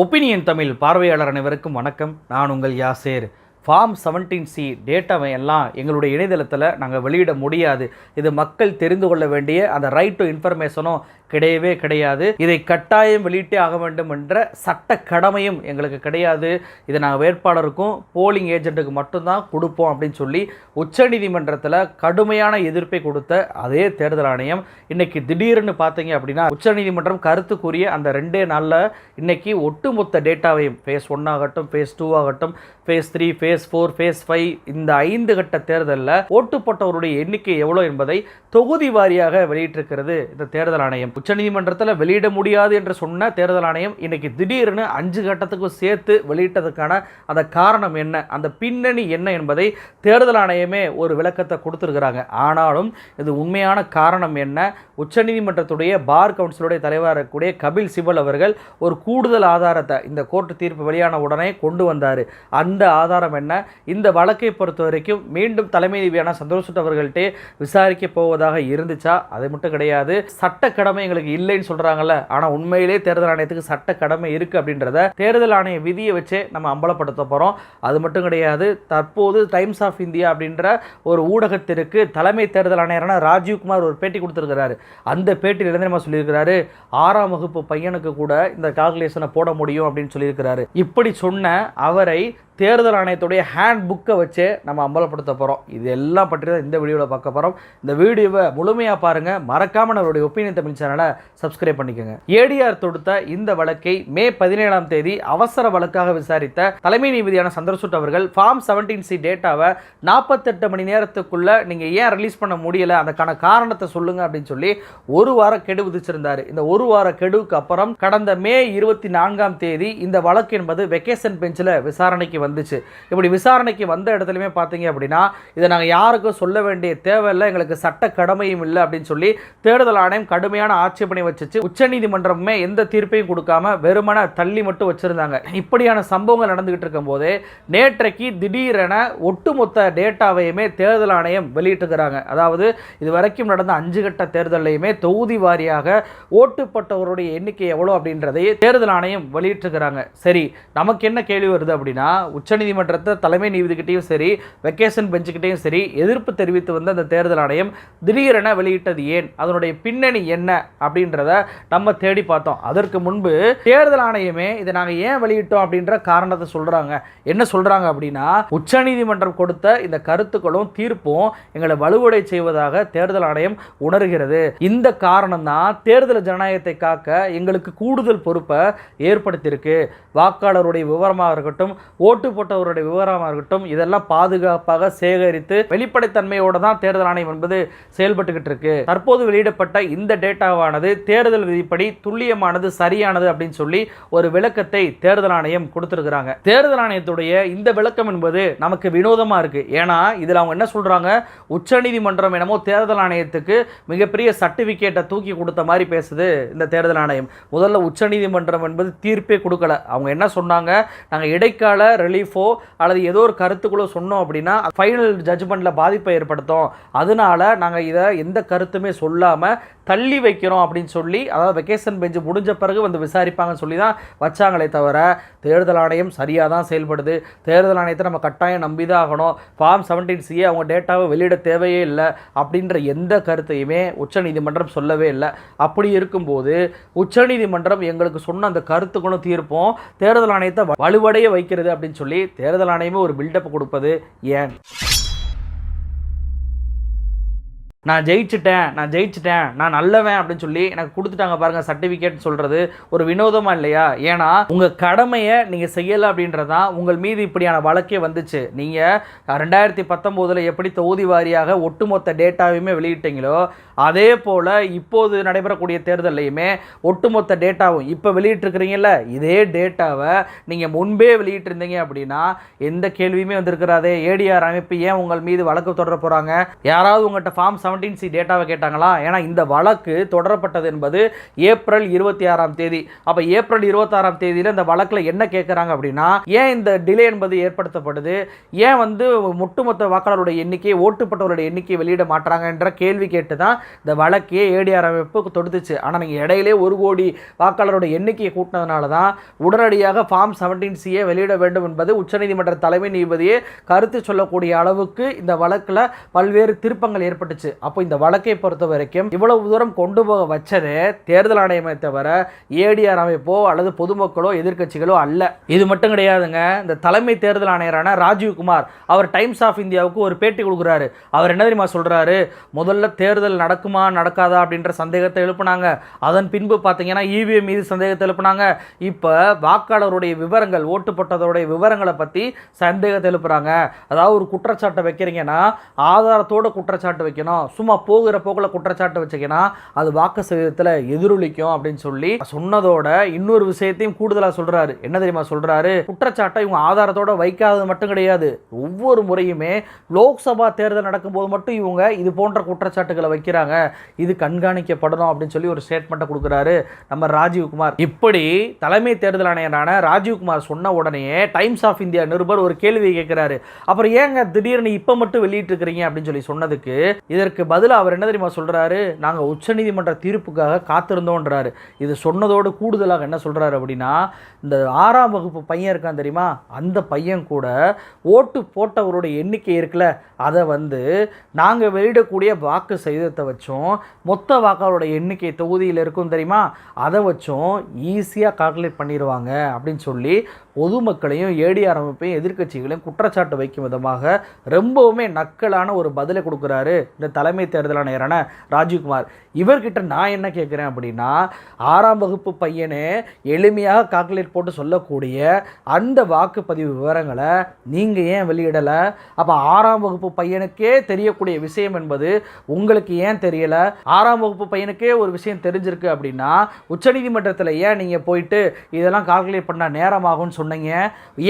Opinion Tamil பார்வையாளர் அனைவருக்கும் வணக்கம். நான் உங்கள் யாசேர். ஃபார்ம் செவன்டீன் சி டேட்டாவை எல்லாம் எங்களுடைய இணையதளத்தில் நாங்கள் வெளியிட முடியாது. இது மக்கள் தெரிந்து கொள்ள வேண்டிய அந்த ரைட் டு இன்ஃபர்மேஷனும் கிடையவே கிடையாது. இதை கட்டாயம் வெளியிட்டே ஆக வேண்டும் என்ற சட்ட கடமையும் எங்களுக்கு கிடையாது. இதை நாங்கள் வேட்பாளருக்கும் போலிங் ஏஜென்ட்டுக்கு மட்டும்தான் கொடுப்போம் அப்படின்னு சொல்லி உச்சநீதிமன்றத்தில் கடுமையான எதிர்ப்பை கொடுத்த அதே தேர்தல் ஆணையம் இன்னைக்கு திடீர்னு பார்த்தீங்க அப்படின்னா உச்சநீதிமன்றம் கருத்து கூறிய அந்த ரெண்டே நாளில் இன்னைக்கு ஒட்டுமொத்த டேட்டாவையும் ஃபேஸ் ஒன் ஆகட்டும் ஃபேஸ் டூ ஆகட்டும் phase three phase four phase five இந்த ஐந்து கட்ட தேர்தலில் ஓட்டு போட்டவருடைய எண்ணிக்கை எவ்வளோ என்பதை தொகுதி வாரியாக வெளியிட்டிருக்கிறது இந்த தேர்தல் ஆணையம். உச்சநீதிமன்றத்தில் வெளியிட முடியாது என்று சொன்ன தேர்தல் ஆணையம் இன்னைக்கு திடீர்னு அஞ்சு கட்டத்துக்கும் சேர்த்து வெளியிட்டதுக்கான அந்த காரணம் என்ன? அந்த பின்னணி என்ன என்பதை தேர்தல் ஆணையமே ஒரு விளக்கத்தை கொடுத்துருக்குறாங்க. ஆனாலும் இது உண்மையான காரணம் என்ன? உச்சநீதிமன்றத்துடைய பார் கவுன்சிலுடைய தலைவராக இருக்கக்கூடிய கபில் சிபல் அவர்கள் ஒரு கூடுதல் ஆதாரத்தை இந்த கோர்ட்டு தீர்ப்பு வெளியான உடனே கொண்டு வந்தார். அந்த ஆதாரம் என்ன? இந்த வழக்கை பொறுத்த வரைக்கும் மீண்டும் தலைமை நீதியான சந்தோஷ் அவர்கள்ட்டே விசாரிக்க போவதாக இருந்துச்சா? அது மட்டும் கிடையாது. சட்ட கடமை எங்களுக்கு இல்லைன்னு சொல்கிறாங்கல்ல ஆனால் உண்மையிலே தேர்தல் ஆணையத்துக்கு சட்ட கடமை இருக்குது அப்படின்றத தேர்தல் ஆணைய விதியை வச்சே நம்ம அம்பலப்படுத்த போகிறோம் அது மட்டும் கிடையாது தற்போது டைம்ஸ் ஆஃப் இந்தியா அப்படின்ற ஒரு ஊடகத்திற்கு தலைமை தேர்தல் ஆணையரான ராஜீவ்குமார் ஒரு பேட்டி கொடுத்துருக்கிறாரு. அந்த பேட்டியில் என்ன சொல்லியிருக்கிறாரு? ஆறாம் வகுப்பு பையனுக்கு கூட இந்த கால்குலேஷனை போட முடியும் அப்படின்னு சொல்லியிருக்கிறாரு. இப்படி சொன்ன அவரை தேர்தல் ஆணையத்துடைய ஹேண்ட் புக்கை வச்சு நம்ம அம்பலப்படுத்த போகிறோம் இது எல்லாம் பற்றி தான் இந்த வீடியோவில் பார்க்க போகிறோம் இந்த வீடியோவை முழுமையாக பாருங்கள் மறக்காமல் நம்மளுடைய ஒப்பீனியன் தமிழ் சேனலை சப்ஸ்கிரைப் பண்ணிக்கோங்க. ஏடிஆர் தொடுத்த இந்த வழக்கை மே பதினேழாம் தேதி அவசர வழக்காக விசாரித்த தலைமை நீதியான சந்திரசூட் அவர்கள் ஃபார்ம் செவன்டீன் சி டேட்டாவை நாற்பத்தெட்டு மணி நேரத்துக்குள்ளே நீங்கள் ஏன் ரிலீஸ் பண்ண முடியலை? அதுக்கான காரணத்தை சொல்லுங்க அப்படின்னு சொல்லி ஒரு வார கெடு விதிச்சிருந்தார். இந்த ஒரு வார கெடுவுக்கு அப்புறம் கடந்த மே இருபத்தி நான்காம் தேதி இந்த வழக்கு என்பது வெக்கேஷன் பெஞ்சில் விசாரணைக்கு வந்துச்சு. இப்படி விசாரணைக்கு வந்த இடத்துலையுமே பார்த்தீங்க அப்படின்னா இதை நாங்கள் யாருக்கும் சொல்ல வேண்டிய தேவையில்லை எங்களுக்கு சட்ட கடமையும் இல்லை அப்படின்னு சொல்லி தேர்தல் ஆணையம் கடுமையான ஆட்சேபனை வச்சுச்சு. உச்சநீதிமன்றமே எந்த தீர்ப்பையும் கொடுக்காம வெறுமன தள்ளி மட்டும் வச்சுருந்தாங்க. இப்படியான சம்பவங்கள் நடந்துகிட்டு இருக்கும்போது நேற்றைக்கு திடீரென ஒட்டுமொத்த டேட்டாவையுமே தேர்தல் ஆணையம் வெளியிட்டுக்கிறாங்க அதாவது இது வரைக்கும் நடந்த அஞ்சு கட்ட தேர்தலையுமே தொகுதி வாரியாக ஓட்டுப்பட்டவருடைய எண்ணிக்கை எவ்வளோ அப்படின்றதையே தேர்தல் ஆணையம் வெளியிட்டிருக்கிறாங்க. சரி நமக்கு என்ன கேள்வி வருது அப்படின்னா உச்சநீதிமன்றத்தை தலைமை நீதிகிட்டையும் சரி வெக்கேஷன் பெஞ்சுக்கிட்டையும் சரி எதிர்ப்பு தெரிவித்து வந்த அந்த தேர்தல் ஆணையம் திடீரென வெளியிட்டது ஏன்? அதனுடைய பின்னணி என்ன? அப்படின்றத நம்ம தேடி பார்த்தோம். அதற்கு முன்பு தேர்தல் ஆணையமே இதை நாங்கள் ஏன் வெளியிட்டோம் அப்படின்ற காரணத்தை சொல்கிறாங்க என்ன சொல்கிறாங்க அப்படின்னா உச்சநீதிமன்றம் கொடுத்த இந்த கருத்துக்களும் தீர்ப்பும் எங்களை வலுவடை செய்வதாக தேர்தல் ஆணையம் உணர்கிறது. இந்த காரணம் தான் தேர்தல் ஜனநாயகத்தை காக்க எங்களுக்கு கூடுதல் பொறுப்பை ஏற்படுத்தியிருக்கு. வாக்காளருடைய விவரமாக இருக்கட்டும் ஓட்டு போட்டவருடைய விவரமாக இருக்கட்டும் இதெல்லாம் பாதுகாப்பாக சேகரித்து வெளிப்படைத்தன்மையோடு தான் தேர்தல் ஆணையம் என்பது செயல்பட்டுக்கிட்டு இருக்கு. தற்போது வெளியிடப்பட்ட இந்த டேட்டாவானது தேர்தல் விதிப்படி துல்லியமானது சரியானது அப்படின்னு சொல்லி ஒரு விளக்கத்தை தேர்தல் ஆணையம் கொடுத்துருக்குறாங்க. தேர்தல் ஆணையத்துடைய இந்த விளக்கம் என்பது நமக்கு வினோதமாக இருக்கு. ஏன்னா இதில் அவங்க என்ன சொல்றாங்க? உச்சநீதிமன்றம் என்னமோ தேர்தல் ஆணையத்துக்கு மிகப்பெரிய சர்டிஃபிகேட்டை தூக்கி கொடுத்த மாதிரி பேசுது இந்த தேர்தல் ஆணையம். முதல்ல உச்சநீதிமன்றம் என்பது தீர்ப்பே கொடுக்கல. அவங்க என்ன சொன்னாங்க? நாங்கள் இடைக்கால பிலீஃபோ அல்லது ஏதோ ஒரு கருத்துக்குள்ளே சொன்னோம் அப்படின்னா ஃபைனல் ஜட்ஜ்மெண்ட்டில் பாதிப்பை ஏற்படுத்தும். அதனால நாங்கள் இதை எந்த கருத்துமே சொல்லாமல் தள்ளி வைக்கிறோம் அப்படின்னு சொல்லி அதாவது வெக்கேஷன் பெஞ்சு முடிஞ்ச பிறகு வந்து விசாரிப்பாங்கன்னு சொல்லி தான் வச்சாங்களே தவிர தேர்தல் ஆணையம் சரியாக தான் செயல்படுது. தேர்தல் ஆணையத்தை நம்ம கட்டாயம் நம்பி தான் ஆகணும் ஃபார்ம் செவன்டீன் சிஏ அவங்க டேட்டாவை வெளியிட தேவையே இல்லை அப்படின்ற எந்த கருத்தையுமே உச்சநீதிமன்றம் சொல்லவே இல்லை. அப்படி இருக்கும்போது உச்சநீதிமன்றம் எங்களுக்கு சொன்ன அந்த கருத்துக்களும் தீர்ப்போம். தேர்தல் ஆணையத்தை வலுவடைய வைக்கிறது அப்படின்னு சொல்லி தேர்தல் ஆணையமே ஒரு பில்டப் கொடுப்பது ஏன்? நான் ஜெயிச்சிட்டேன் நான் ஜெயிச்சிட்டேன் நான் நல்லவன் அப்படின்னு சொல்லி எனக்கு கொடுத்துட்டாங்க பாருங்க சர்டிஃபிகேட் சொல்றது ஒரு வினோதமா இல்லையா? ஏன்னா உங்க கடமையை நீங்க செய்யலை அப்படின்றதான் உங்கள் மீது இப்படியான வழக்கே வந்துச்சு. நீங்க ரெண்டாயிரத்தி பத்தொம்போதுல எப்படி தொகுதி வாரியாக ஒட்டுமொத்த டேட்டாவையுமே வெளியிட்டீங்களோ அதே போல் இப்போது நடைபெறக்கூடிய தேர்தலையுமே ஒட்டுமொத்த டேட்டாவும் இப்போ வெளியிட்டிருக்கிறீங்கல்ல இதே டேட்டாவை நீங்கள் முன்பே வெளியிட்டிருந்தீங்க அப்படின்னா எந்த கேள்வியுமே வந்திருக்கிறாதே ஏடிஆர் அமைப்பு ஏன் உங்கள் மீது வழக்கு தொடர போகிறாங்க யாராவது உங்கள்கிட்ட ஃபார்ம் செவன்டீன் சி டேட்டாவை கேட்டாங்களா? ஏன்னா இந்த வழக்கு தொடரப்பட்டது என்பது ஏப்ரல் இருபத்தி ஆறாம் தேதி. அப்போ ஏப்ரல் இருபத்தாறாம் தேதியில் இந்த வழக்கில் என்ன கேட்குறாங்க அப்படின்னா ஏன் இந்த டிலே என்பது ஏற்படுத்தப்படுது? ஏன் வந்து ஒட்டுமொத்த வாக்காளருடைய எண்ணிக்கை ஓட்டுப்பட்டவருடைய எண்ணிக்கை வெளியிட மாட்டாங்க என்ற கேள்வி கேட்டு தான் இந்த வழக்கையே ஏடிஆர் அமைப்பு தொடுத்துச்சு. ஆனால் நீங்கள் இடையிலே ஒரு கோடி வாக்காளரோட எண்ணிக்கையை கூட்டினதுனால தான் உடனடியாக ஃபார்ம் செவன்டீன் சியை வெளியிட வேண்டும் என்பது உச்சநீதிமன்ற தலைமை நீதிபதியே கருத்து சொல்லக்கூடிய அளவுக்கு இந்த வழக்கில் பல்வேறு திருப்பங்கள் ஏற்பட்டுச்சு. அப்போ இந்த வழக்கை பொறுத்த வரைக்கும் இவ்வளவு தூரம் கொண்டு போக வச்சதே தேர்தல் ஆணையமே தவிர ஏடிஆர் அமைப்போ அல்லது பொதுமக்களோ எதிர்க்கட்சிகளோ அல்ல. இது மட்டும் கிடையாதுங்க. இந்த தலைமை தேர்தல் ஆணையரான ராஜீவ்குமார் அவர் டைம்ஸ் ஆஃப் இந்தியாவுக்கு ஒரு பேட்டி கொடுக்குறாரு. அவர் என்ன தெரியுமா சொல்கிறாரு முதல்ல தேர்தல் நடக்குமா நடக்காதா அப்படின்ற சந்தேகத்தை எழுப்புனாங்க. அதன் பின்பு பார்த்தீங்கன்னா இவிஎம் மீது சந்தேகத்தை எழுப்புனாங்க. இப்போ வாக்காளருடைய விவரங்கள் ஓட்டு போட்டதோடைய விவரங்களை பற்றி சந்தேகத்தை எழுப்புறாங்க. அதாவது ஒரு குற்றச்சாட்டை வைக்கிறீங்கன்னா ஆதாரத்தோட குற்றச்சாட்டு வைக்கணும். சும்மா போகிற போக்கில் குற்றச்சாட்டு வச்சீங்கன்னா அது வாக்கு சதவீதத்தில் எதிரொலிக்கும் அப்படின்னு சொல்லி சொன்னதோட இன்னொரு விஷயத்தையும் கூடுதலாக சொல்கிறாரு என்ன தெரியுமா சொல்றாரு? குற்றச்சாட்டை இவங்க ஆதாரத்தோட வைக்காதது மட்டும் கிடையாது. ஒவ்வொரு முறையுமே லோக்சபா தேர்தல் நடக்கும்போது மட்டும் இவங்க இது போன்ற குற்றச்சாட்டுகளை வைக்கிறாங்க. இது கண்காணிக்கப்படணும் அப்படின்னு சொல்லி ஒரு ஸ்டேட்மெண்ட்டை கொடுக்குறாரு நம்ம ராஜீவ்குமார் இப்படி தலைமை தேர்தல் ஆணையரான ராஜீவ்குமார் சொன்ன உடனே டைம்ஸ் ஆஃப் இந்தியா நிருபர் ஒரு கேள்வி கேட்குறாரு. அப்புறம் ஏங்க திடீர்னு இப்போ மட்டும் வெளியிட்டிருக்கிறீங்க அப்படின்னு சொல்லி சொன்னதுக்கு இதற்கு பதில் அவர் என்ன தெரியுமா சொல்கிறாரு நாங்கள் உச்சநீதிமன்ற தீர்ப்புக்காக காத்திருந்தோன்றாரு. இது சொன்னதோடு கூடுதலாக என்ன சொல்கிறாரு அப்படின்னா இந்த ஆறாம் வகுப்பு பையன் இருக்கான் தெரியுமா? அந்த பையன் கூட ஓட்டு போட்டவருடைய எண்ணிக்கை இருக்குல்ல. அதை வந்து நாங்கள் வெளியிடக்கூடிய வாக்கு சதவீதத்தை வச்சும். மொத்த வாக்காளரோட எண்ணிக்கை தொகுதியில் இருக்கும் தெரியுமா? அதை வச்சும். ஈஸியாக கால்குலேட் பண்ணிடுவாங்க அப்படின்னு சொல்லி பொதுமக்களையும் ஏடிஆர் அமைப்பையும் எதிர்க்கட்சிகளையும் குற்றச்சாட்டு வைக்கும் விதமாக ரொம்பவுமே நக்கலான ஒரு பதிலை கொடுக்குறாரு இந்த தலைமை தேர்தல் ஆணையரான ராஜீவ்குமார். இவர்கிட்ட நான் என்ன கேட்குறேன் அப்படின்னா ஆறாம் வகுப்பு பையனே எளிமையாக கால்குலேட் போட்டு சொல்லக்கூடிய அந்த வாக்குப்பதிவு விவரங்களை நீங்கள் ஏன் வெளியிடலை? அப்போ ஆறாம் வகுப்பு பையனுக்கே தெரியக்கூடிய விஷயம் என்பது உங்களுக்கு ஏன் தெரியலை? ஆறாம் வகுப்பு பையனுக்கே ஒரு விஷயம் தெரிஞ்சிருக்கு அப்படின்னா உச்சநீதிமன்றத்தில் ஏன் நீங்கள் போயிட்டு இதெல்லாம் கால்குலேட் பண்ண நேரமாகும்னு சொன்னீங்க.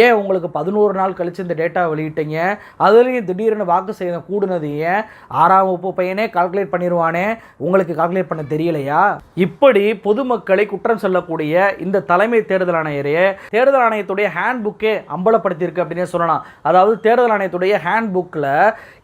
ஏன் உங்களுக்கு பதினோரு நாள் கழிச்சு இந்த டேட்டா வெளியிட்டீங்க? அதுலேயும் திடீர்னு வாக்கு செய்த கூடுனது ஏன்? ஆறாம் வகுப்பு பையனே கால்குலேட் பண்ணிடுவானே உங்களுக்கு கால்குலேட் பண்ண தெரியலையா? இப்படி பொதுமக்களை குற்றம் சொல்லக்கூடிய இந்த தலைமை தேர்தல் ஆணையரே தேர்தல் ஆணையத்துடைய ஹேண்ட் புக்கே அம்பலப்படுத்தியிருக்கு அப்படின்னே சொல்லலாம். அதாவது தேர்தல் ஆணையத்துடைய ஹேண்ட் புக்கில்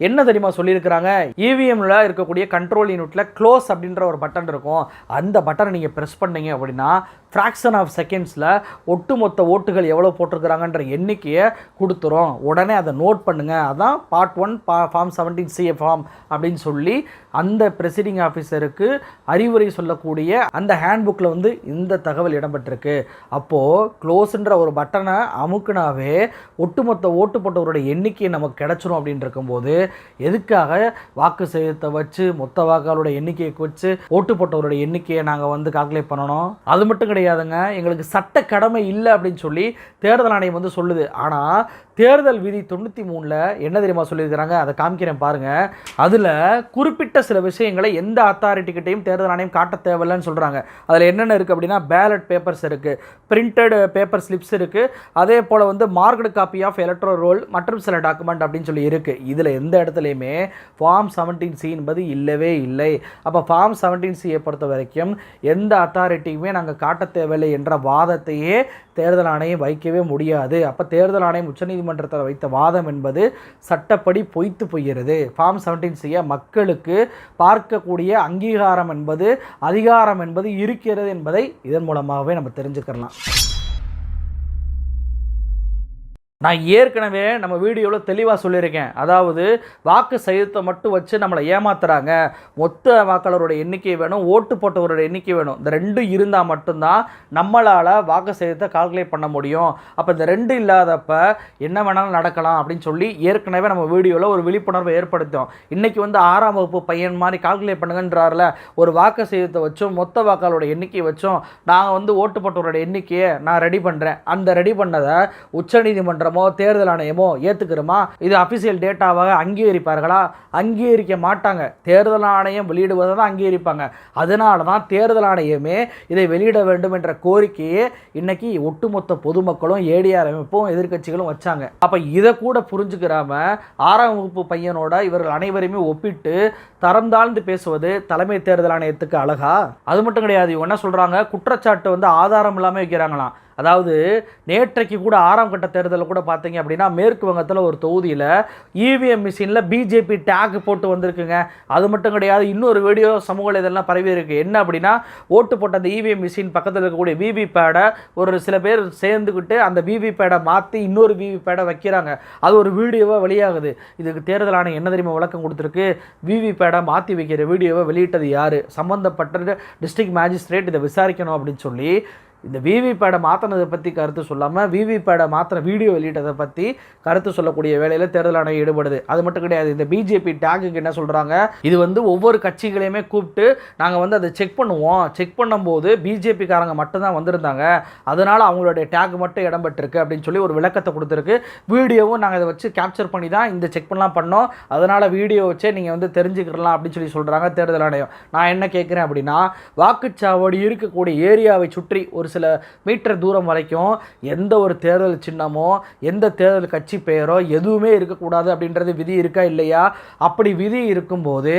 என்ன தெரியுமா சொல்லியிருக்கிறாங்க? இவிஎம்ல இருக்கக்கூடிய கண்ட்ரோல் யூனிட்ல க்ளோஸ் அப்படின்ற ஒரு பட்டன் இருக்கும். அந்த பட்டனை நீங்கள் ப்ரெஸ் பண்ணீங்க அப்படின்னா ஃப்ராக்ஷன் ஆஃப் செகண்ட்ஸில் ஒட்டுமொத்த ஓட்டுகள் எவ்வளோ போட்டிருக்கிறாங்கன்ற எண்ணிக்கையை கொடுத்துரும் உடனே அதை நோட் பண்ணுங்கள் அதான் பார்ட் ஒன் பா ஃபார்ம் செவன்டீன் சிஏ ஃபார்ம் அப்படின்னு சொல்லி அந்த ப்ரெசிடிங் ஆஃபீஸருக்கு அறிவுரை சொல்லக்கூடிய அந்த ஹேண்ட்புக்கில் வந்து இந்த தகவல் இடம்பெற்றிருக்கு. அப்போது க்ளோஸ்ன்ற ஒரு பட்டனை அமுக்குனாவே ஒட்டுமொத்த ஓட்டு போட்டவருடைய எண்ணிக்கை நமக்கு கிடச்சிரும் அப்படின்னு இருக்கும்போது எதுக்காக வாக்கு செய்யத்தை வச்சு மொத்த வாக்காளருடைய எண்ணிக்கையை வச்சு ஓட்டு போட்டவருடைய எண்ணிக்கையை நாங்கள் வந்து கால்குலேட் பண்ணணும்? அது மட்டும் கிடையாதுங்க. எங்களுக்கு சட்ட கடமை இல்லை அப்படின்னு சொல்லி தேர்தல் ஆணையம் வந்து சொல்லுது. ஆனால் தேர்தல் விதி தொண்ணூற்றி மூணில் என்ன தெரியுமா சொல்லியிருக்கிறாங்க? அதை காமிக்கிறேன் பாருங்கள் அதில் குறிப்பிட்ட சில விஷயங்களை எந்த அத்தாரிட்டிக்கிட்டையும் தேர்தல் ஆணையம் காட்ட தேவையில்லைன்னு சொல்கிறாங்க அதில் என்னென்ன இருக்குது அப்படின்னா பேலட் பேப்பர்ஸ் இருக்குது பிரிண்டட் பேப்பர் ஸ்லிப்ஸ் இருக்குது அதே போல் வந்து marked copy of electoral roll மற்றும் சில டாக்குமெண்ட் அப்படின்னு சொல்லி இருக்குது இதில் எந்த இடத்துலையுமே ஃபார்ம் செவன்டீன் சி என்பது இல்லவே இல்லை. அப்போ ஃபார்ம் செவன்டீன் சியை பொறுத்த வரைக்கும் எந்த அத்தாரிட்டியுமே நாங்கள் காட்ட தேவையில்லை என்ற வாதத்தையே தேர்தல் ஆணையம் வைக்கவே முடியாது. அப்போ தேர்தல் ஆணையம் உச்சநீதி நீதிமன்றத்தில் வைத்த வாதம் என்பது சட்டப்படி பொய்த்து போகிறது. ஃபார்ம் செவன்டீன் செய்ய மக்களுக்கு பார்க்கக்கூடிய அங்கீகாரம் என்பது அதிகாரம் என்பது இருக்கிறது என்பதை இதன் மூலமாகவே நம்ம தெரிஞ்சுக்கலாம் நான் ஏற்கனவே நம்ம வீடியோவில் தெளிவாக சொல்லியிருக்கேன். அதாவது வாக்கு சதவீதத்தை மட்டும் வச்சு நம்மளை ஏமாத்துறாங்க. மொத்த வாக்காளரோட எண்ணிக்கை வேணும் ஓட்டு போட்டவரோட எண்ணிக்கை வேணும். இந்த ரெண்டும் இருந்தால் மட்டும்தான் நம்மளால் வாக்கு சதவீதத்தை கால்குலேட் பண்ண முடியும். அப்போ இந்த ரெண்டு இல்லாதப்ப என்ன வேணாலும் நடக்கலாம் அப்படின்னு சொல்லி ஏற்கனவே நம்ம வீடியோவில் ஒரு விழிப்புணர்வை ஏற்படுத்தோம் இன்றைக்கி வந்து ஆறாம் வகுப்பு பையன் மாதிரி கால்குலேட் பண்ணுங்கன்றாருல ஒரு வாக்கு சதவீதத்தை வச்சும் மொத்த வாக்காளரோட எண்ணிக்கையை வச்சும் நாங்கள் வந்து ஓட்டு போட்டவரோட எண்ணிக்கையை நான் ரெடி பண்ணுறேன் அந்த ரெடி பண்ணதை உச்சநீதிமன்றம் தேர்தல் ஆணையமோ ஏற்றுக்கிறோமா இது அஃபிஷியல் டேட்டாவாக அங்கீகரிப்பார்களா? அங்கீகரிக்க மாட்டாங்க. தேர்தல் ஆணையம் வெளியிடுவதை தான் அங்கீகரிப்பாங்க. அதனால தான் தேர்தல் ஆணையமே இதை வெளியிட வேண்டும் என்ற கோரிக்கையே இன்னைக்கு ஒட்டுமொத்த பொதுமக்களும் ஏடிஆர் அமைப்பும் எதிர்க்கட்சிகளும் வச்சாங்க. அப்போ இதை கூட புரிஞ்சுக்கிறாம ஆறாம் வகுப்பு பையனோட இவர்கள் அனைவரையுமே ஒப்பிட்டு தரம் தாழ்ந்து பேசுவது தலைமை தேர்தல் ஆணையத்துக்கு அழகா? அது மட்டும் கிடையாது இவங்க என்ன சொல்றாங்க? குற்றச்சாட்டு வந்து ஆதாரம் இல்லாமல் வைக்கிறாங்களாம். அதாவது நேற்றைக்கு கூட ஆறாம் கட்ட தேர்தலில் கூட பார்த்தீங்க அப்படின்னா மேற்கு வங்கத்தில் ஒரு தொகுதியில் இவிஎம் மிஷினில் பிஜேபி டேக் போட்டு வந்திருக்குங்க. அது மட்டும் கிடையாது இன்னொரு வீடியோ சமூக இதெல்லாம் பரவி இருக்குது என்ன அப்படின்னா ஓட்டு போட்ட அந்த இவிஎம் மிஷின் பக்கத்தில் இருக்கக்கூடிய விவி பேடை ஒரு சில பேர் சேர்ந்துக்கிட்டு அந்த விவி பேடை மாற்றி இன்னொரு விவி பேடை வைக்கிறாங்க. அது ஒரு வீடியோவாக வெளியாகுது. இதுக்கு தேர்தல் ஆணையம் என்ன தெரியுமா விளக்கம் கொடுத்துருக்கு? விவி பேடை மாற்றி வைக்கிற வீடியோவை வெளியிட்டது யார்? சம்மந்தப்பட்ட டிஸ்ட்ரிக்ட் மேஜிஸ்ட்ரேட் இதை விசாரிக்கணும் அப்படின்னு சொல்லி இந்த விவிபேடை மாற்றினதை பற்றி கருத்து சொல்லாமல் விவிபேடை மாற்றின வீடியோ வெளியிட்டதை பற்றி கருத்து சொல்லக்கூடிய வேலையில் தேர்தல் ஆணையம் ஈடுபடுது. அது மட்டும் கிடையாது இந்த பிஜேபி டேங்குக்கு என்ன சொல்கிறாங்க இது வந்து ஒவ்வொரு கட்சிகளையுமே கூப்பிட்டு நாங்கள் வந்து அதை செக் பண்ணுவோம். செக் பண்ணும்போது பிஜேபிக்காரங்க மட்டும்தான் வந்திருந்தாங்க. அதனால் அவங்களுடைய டேக் மட்டும் இடம்பெற்றிருக்கு அப்படின்னு சொல்லி ஒரு விளக்கத்தை கொடுத்துருக்கு. வீடியோவும் நாங்கள் இதை வச்சு கேப்சர் பண்ணி தான் இந்த செக் பண்ணலாம் பண்ணோம். அதனால் வீடியோ வச்சே நீங்கள் வந்து தெரிஞ்சுக்கலாம் அப்படின்னு சொல்லி சொல்கிறாங்க தேர்தல் ஆணையம். நான் என்ன கேட்குறேன் அப்படின்னா வாக்குச்சாவடி இருக்கக்கூடிய ஏரியாவை சுற்றி ஒரு சில மீட்டர் தூரம் வரைக்கும் எந்த ஒரு தேர்தல் சின்னமோ எந்த தேர்தல் கட்சி பெயரோ எதுவுமே இருக்கக்கூடாது அப்படின்றது விதி இருக்கா இல்லையா? அப்படி விதி இருக்கும்போது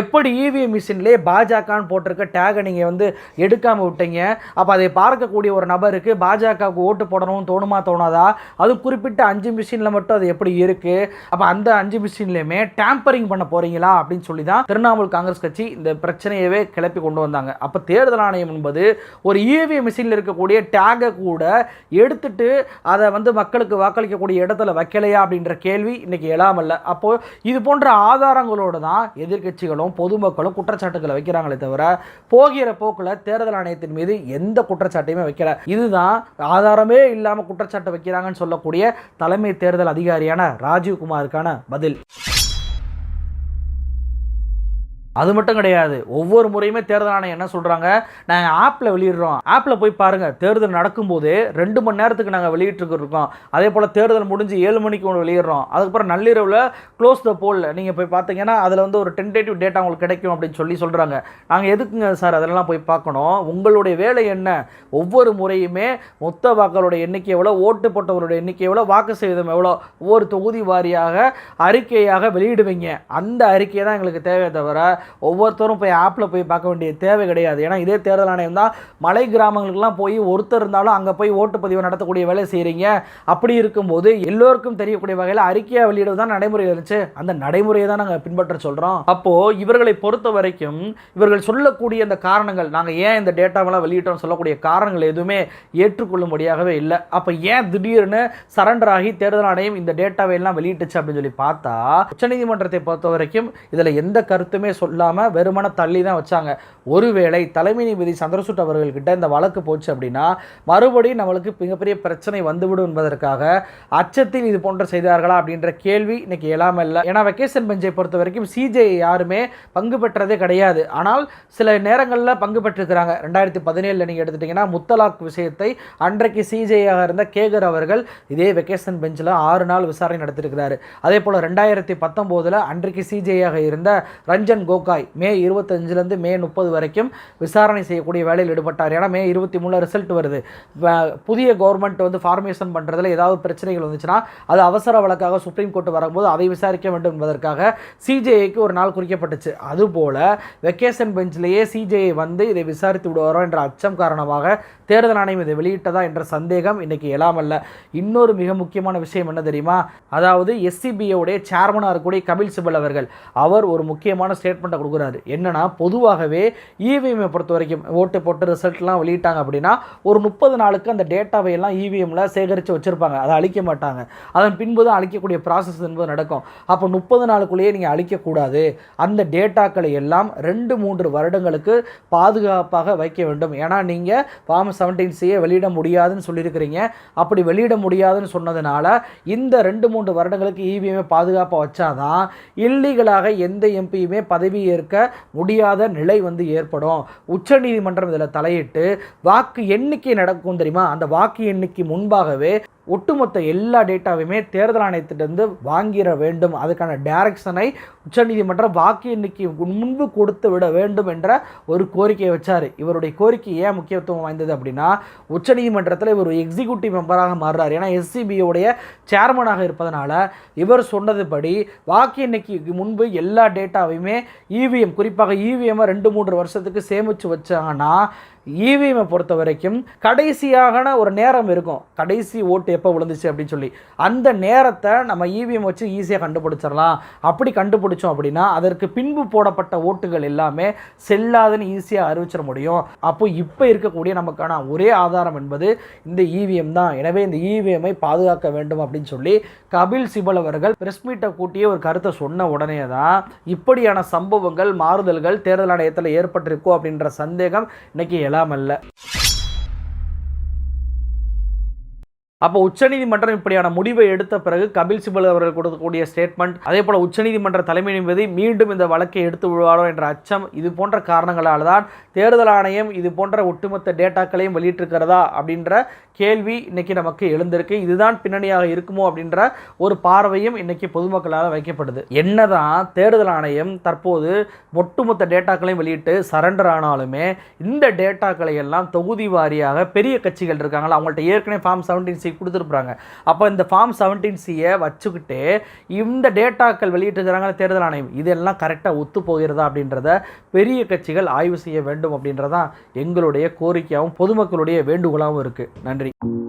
எப்படி இவிஎம் மிஷின்லேயே பாஜகன்னு போட்டிருக்க டேகை நீங்கள் வந்து எடுக்காமல் விட்டீங்க? அப்போ அதை பார்க்கக்கூடிய ஒரு நபருக்கு பாஜகவுக்கு ஓட்டு போடணும்னு தோணுமா தோணாதா? அது குறிப்பிட்ட அஞ்சு மிஷினில் மட்டும் அது எப்படி இருக்குது அப்போ அந்த அஞ்சு மிஷின்லையுமே டேம்பரிங் பண்ண போகிறீங்களா அப்படின்னு சொல்லி தான் திரிணாமுல் காங்கிரஸ் கட்சி இந்த பிரச்சனையவே கிளப்பி கொண்டு வந்தாங்க. அப்போ தேர்தல் ஆணையம் என்பது ஒரு இவிஎம் மிஷினில் இருக்கக்கூடிய டேகை கூட எடுத்துட்டு அதை வந்து மக்களுக்கு வாக்களிக்கக்கூடிய இடத்துல வைக்கலையா அப்படின்ற கேள்வி இன்னைக்கு எழாமல்ல அப்போது இது போன்ற ஆதாரங்களோடு தான் எதிர்க்கட்சிகளும் பொதுமக்களும் குற்றச்சாட்டுகளை வைக்கிறாங்களே தவிர போகிற போக்கில் தேர்தல் ஆணையத்தின் மீது எந்த குற்றச்சாட்டையுமே வைக்கல. இதுதான் ஆதாரமே இல்லாமல் குற்றச்சாட்டு வைக்கிறாங்கன்னு சொல்லக்கூடிய தலைமை தேர்தல் அதிகாரியான ராஜீவ்குமாருக்கான பதில். அது மட்டும் கிடையாது. ஒவ்வொரு முறையுமே தேர்தல் ஆணையம் என்ன சொல்கிறாங்க நாங்கள் ஆப்பில் வெளியிடுறோம். ஆப்பில் போய் பாருங்கள் தேர்தல் நடக்கும்போது ரெண்டு மணி நேரத்துக்கு நாங்கள் வெளியிட்டுருக்கோம். அதே போல் தேர்தல் முடிஞ்சு ஏழு மணிக்கு ஒன்று வெளியிடுறோம். அதுக்கப்புறம் நள்ளிரவில் க்ளோஸ் த போல் நீங்கள் போய் பார்த்தீங்கன்னா அதில் வந்து ஒரு டென்டேட்டிவ் டேட்டா உங்களுக்கு கிடைக்கும் அப்படின்னு சொல்லி சொல்கிறாங்க நாங்கள் எதுக்குங்க சார் அதெல்லாம் போய் பார்க்கணும்? உங்களுடைய வேலை என்ன? ஒவ்வொரு முறையுமே மொத்த வாக்களுடைய எண்ணிக்கை எவ்வளோ ஓட்டு போட்டவருடைய எண்ணிக்கை எவ்வளோ வாக்கு செய்தம் எவ்வளோ ஒவ்வொரு தொகுதி வாரியாக அறிக்கையாக வெளியிடுவீங்க. அந்த அறிக்கையை தான் எங்களுக்கு தேவையை தவிர ஒவ்வொருத்தரும் போய் ஆப்பில் போய் பார்க்க வேண்டிய தேவை கிடையாது. ஏன்னா இதே தேர்தல் ஆணையம் தான் மலை கிராமங்களுக்கெல்லாம் போய் ஒருத்தர் இருந்தாலும் அங்கே போய் ஓட்டுப்பதிவு நடத்தக்கூடிய வேலை செய்கிறீங்க அப்படி இருக்கும்போது எல்லோருக்கும் தெரியக்கூடிய வகையில் அறிக்கையாக வெளியிடுவது தான் நடைமுறை இருந்துச்சு. அந்த நடைமுறையை தான் நாங்கள் பின்பற்ற சொல்கிறோம் அப்போது இவர்களை பொறுத்த வரைக்கும் இவர்கள் சொல்லக்கூடிய அந்த காரணங்கள் நாங்கள் ஏன் இந்த டேட்டாவெல்லாம் வெளியிட்டோம்னு சொல்லக்கூடிய காரணங்கள் எதுவுமே ஏற்றுக்கொள்ளும்படியாகவே இல்லை. அப்போ ஏன் திடீர்னு சரண்டர் ஆகி தேர்தல் ஆணையம் இந்த டேட்டாவை எல்லாம் வெளியிட்டுச்சு அப்படின்னு சொல்லி பார்த்தா உச்சநீதிமன்றத்தை பொறுத்த வரைக்கும் இதில் எந்த கருத்துமே இல்லாமல் வெறுமன தள்ளி தான் வச்சாங்க. ஒருவேளை தலைமை நீதிபதி சந்திரசூட் அவர்கள்கிட்ட இந்த வழக்கு போச்சு அப்படின்னா மறுபடியும் நம்மளுக்கு மிகப்பெரிய பிரச்சனை வந்துவிடும் என்பதற்காக அச்சத்தில் இது போன்ற செய்தார்களா அப்படின்ற கேள்வி இன்னைக்கு எழாமல் இல்லை. ஏன்னா வெக்கேஷன் பெஞ்சை பொறுத்த வரைக்கும் சிஜே யாருமே பங்கு பெற்றதே கிடையாது. ஆனால் சில நேரங்களில் பங்கு பெற்றிருக்கிறாங்க. ரெண்டாயிரத்தி பதினேழில் நீங்கள் எடுத்துட்டிங்கன்னா முத்தலாக் விஷயத்தை அன்றைக்கு சிஜேயாக இருந்த கேகர் அவர்கள் இதே வெக்கேஷன் பெஞ்சில் ஆறு நாள் விசாரணை நடத்திருக்கிறாரு அதே போல் ரெண்டாயிரத்தி பத்தொம்போதில் அன்றைக்கு சிஜேயாக இருந்த ரஞ்சன் கோ கோகாய் மே இருபத்தஞ்சிலேருந்து மே முப்பது வரைக்கும் விசாரணை செய்யக்கூடிய வேலையில் ஈடுபட்டார். ஏன்னா மே இருபத்தி மூணில் ரிசல்ட் வருது புதிய கவர்மெண்ட் வந்து ஃபார்மேஷன் பண்ணுறதுல ஏதாவது பிரச்சனைகள் வந்துச்சுன்னா அது அவசர வழக்காக சுப்ரீம் கோர்ட் வரும்போது அதை விசாரிக்க வேண்டும் என்பதற்காக சிஜேஐக்கு ஒரு நாள் குறிக்கப்பட்டுச்சு. அதுபோல் வெக்கேஷன் பெஞ்சிலேயே சிஜேஐ வந்து இதை விசாரித்து விடுவாரோ என்ற அச்சம் காரணமாக தேர்தல் ஆணையம் இதை வெளியிட்டதா என்ற சந்தேகம் இன்னைக்கு இயலாமல்ல இன்னொரு மிக முக்கியமான விஷயம் என்ன தெரியுமா? அதாவது எஸ்சிபியோடைய சேர்மனாக இருக்கக்கூடிய கபில் சிபல் அவர்கள் அவர் ஒரு முக்கியமான ஸ்டேட்மெண்ட் ஸ்டேட்மெண்ட்டை கொடுக்குறாரு. என்னன்னா பொதுவாகவே இவிஎம்மை பொறுத்த வரைக்கும் ஓட்டு போட்டு ரிசல்ட்லாம் வெளியிட்டாங்க அப்படின்னா ஒரு முப்பது நாளுக்கு அந்த டேட்டாவை எல்லாம் இவிஎம்மில் சேகரித்து வச்சுருப்பாங்க. அதை அழிக்க மாட்டாங்க. அதன் பின்பு தான் அழிக்கக்கூடிய ப்ராசஸ் என்பது நடக்கும். அப்போ முப்பது நாளுக்குள்ளேயே நீங்கள் அழிக்கக்கூடாது. அந்த டேட்டாக்களை எல்லாம் ரெண்டு மூன்று வருடங்களுக்கு பாதுகாப்பாக வைக்க வேண்டும். ஏன்னா நீங்கள் ஃபார்ம் செவன்டீன் சியை வெளியிட முடியாதுன்னு சொல்லியிருக்கிறீங்க. அப்படி வெளியிட முடியாதுன்னு சொன்னதுனால இந்த ரெண்டு மூன்று வருடங்களுக்கு இவிஎம்மை பாதுகாப்பாக வச்சாதான் இல்லீகலாக எந்த எம்பியுமே பதவி ஏற்க முடியாத நிலை வந்து ஏற்படும். உச்சநீதிமன்றம் இதில் தலையிட்டு வாக்கு எண்ணிக்கை நடக்கும் தெரியுமா? அந்த வாக்கு எண்ணிக்கை முன்பாகவே ஒட்டுமொத்த எல்லா டேட்டாவையுமே தேர்தல் ஆணையத்திலிருந்து வாங்கிட வேண்டும். அதுக்கான டைரக்ஷனை உச்சநீதிமன்றம் வாக்கு எண்ணிக்கை முன்பு கொடுத்து விட வேண்டும் என்ற ஒரு கோரிக்கையை வச்சார். இவருடைய கோரிக்கை ஏன் முக்கியத்துவம் வாய்ந்தது அப்படின்னா உச்சநீதிமன்றத்தில் இவர் எக்ஸிக்யூட்டிவ் மெம்பராக மாறுறார். ஏன்னா எஸ்சிபியோடைய சேர்மனாக இருப்பதனால இவர் சொன்னதுபடி வாக்கு எண்ணிக்கைக்கு முன்பு எல்லா டேட்டாவையுமே இவிஎம் குறிப்பாக இவிஎம்மை ரெண்டு மூன்று வருஷத்துக்கு சேமித்து வச்சாங்கன்னா இவிஎம்மை பொறுத்த வரைக்கும் கடைசியான ஒரு நேரம் இருக்கும். கடைசி ஓட்டு எப்போ விழுந்துச்சு அப்படின்னு சொல்லி. அந்த நேரத்தை நம்ம இவிஎம் வச்சு ஈஸியாக கண்டுபிடிச்சிடலாம். அப்படி கண்டுபிடிச்சோம் அப்படின்னா அதற்கு பின்பு போடப்பட்ட ஓட்டுகள் எல்லாமே செல்லாதுன்னு ஈஸியாக அறிவிச்சிட முடியும். அப்போ இப்போ இருக்கக்கூடிய நமக்கான ஒரே ஆதாரம் என்பது இந்த இவிஎம் தான். எனவே இந்த இவிஎம்மை பாதுகாக்க வேண்டும் அப்படின்னு சொல்லி கபில் சிபல் அவர்கள் பிரஸ் மீட்டை கூட்டியே ஒரு கருத்தை சொன்ன உடனே தான் இப்படியான சம்பவங்கள் மாறுதல்கள் தேர்தல் ஆணையத்தில் ஏற்பட்டிருக்கோ அப்படின்ற சந்தேகம் இன்னைக்கு எழாமல்ல அப்போ உச்சநீதிமன்றம் இப்படியான முடிவை எடுத்த பிறகு கபில் சிபல் அவர்கள் கொடுக்கக்கூடிய ஸ்டேட்மெண்ட் அதே போல உச்சநீதிமன்ற தலைமை நீதிபதி மீண்டும் இந்த வழக்கை எடுத்து விடுவாரோ என்ற அச்சம் இது போன்ற காரணங்களால் தான் தேர்தல் ஆணையம் இது போன்ற ஒட்டுமொத்த டேட்டாக்களையும் வெளியிட்டிருக்கிறதா அப்படின்ற கேள்வி இன்றைக்கி நமக்கு எழுந்திருக்கு. இதுதான் பின்னணியாக இருக்குமோ அப்படின்ற ஒரு பார்வையும் இன்றைக்கி பொதுமக்களால் வைக்கப்படுது. என்னதான் தேர்தல் ஆணையம் தற்போது ஒட்டுமொத்த டேட்டாக்களையும் வெளியிட்டு சரண்டர் ஆனாலுமே இந்த டேட்டாக்களை எல்லாம் தொகுதி வாரியாக பெரிய கட்சிகள் இருக்காங்களா? அவங்கள்ட்ட ஏற்கனவே ஃபார்ம் செவன்டீன் சி கொடுத்துருப்பாங்க அப்போ இந்த ஃபார்ம் செவன்டீன் சியை வச்சுக்கிட்டு இந்த டேட்டாக்கள் வெளியிட்டிருக்கிறாங்க தேர்தல் ஆணையம் இதெல்லாம் கரெக்டாக ஒத்து போகிறதா அப்படின்றத பெரிய கட்சிகள் ஆய்வு செய்ய வேண்டும் அப்படின்றதான் எங்களுடைய கோரிக்கையாகவும் பொதுமக்களுடைய வேண்டுகோளாகவும் இருக்குது நன்றி. everybody.